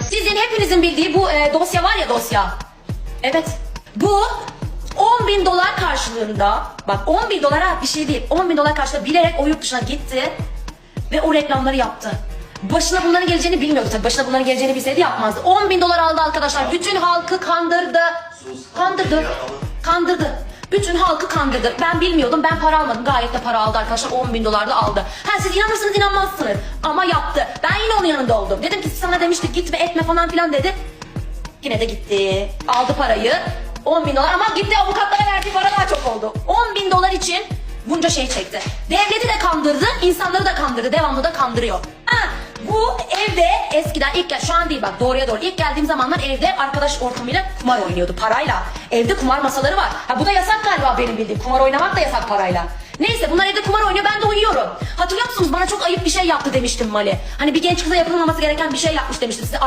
Sizin hepinizin bildiği bu e, dosya var ya dosya. Evet. Bu 10 bin dolar karşılığında bak 10 bin dolara bir şey değil 10 bin dolar karşılığında bilerek o yurt dışına gitti ve o reklamları yaptı. Başına bunların geleceğini bilmiyordu tabii. Başına bunların geleceğini bilseydi yapmazdı. 10 bin dolar aldı arkadaşlar. Bütün halkı kandırdı. Kandırdı. Kandırdı. Bütün halkı kandırdı. Ben bilmiyordum. Ben para almadım. Gayet de para aldı arkadaşlar. 10 bin dolar da aldı. Ha siz inanırsınız inanmazsınız. Ama yaptı. Ben yine onun yanında oldum. Dedim demiştik gitme etme falan filan dedi. Yine de gitti. Aldı parayı. 10 bin dolar ama gitti avukatlara verdiği para daha çok oldu. 10 bin dolar için bunca şey çekti. Devleti de kandırdı, insanları da kandırdı. Devamlı da kandırıyor. Ha, bu evde eskiden ilk gel şu an değil bak doğruya doğru ilk geldiğim zamanlar evde arkadaş ortamıyla kumar oynuyordu parayla. Evde kumar masaları var. Ha bu da yasak galiba benim bildiğim. Kumar oynamak da yasak parayla. Neyse bunlar evde kumar oynuyor ben de uyuyorum. Hatırlıyor musunuz bana çok ayıp bir şey yaptı demiştim Mali. Hani bir genç kıza yapılmaması gereken bir şey yapmış demiştim size.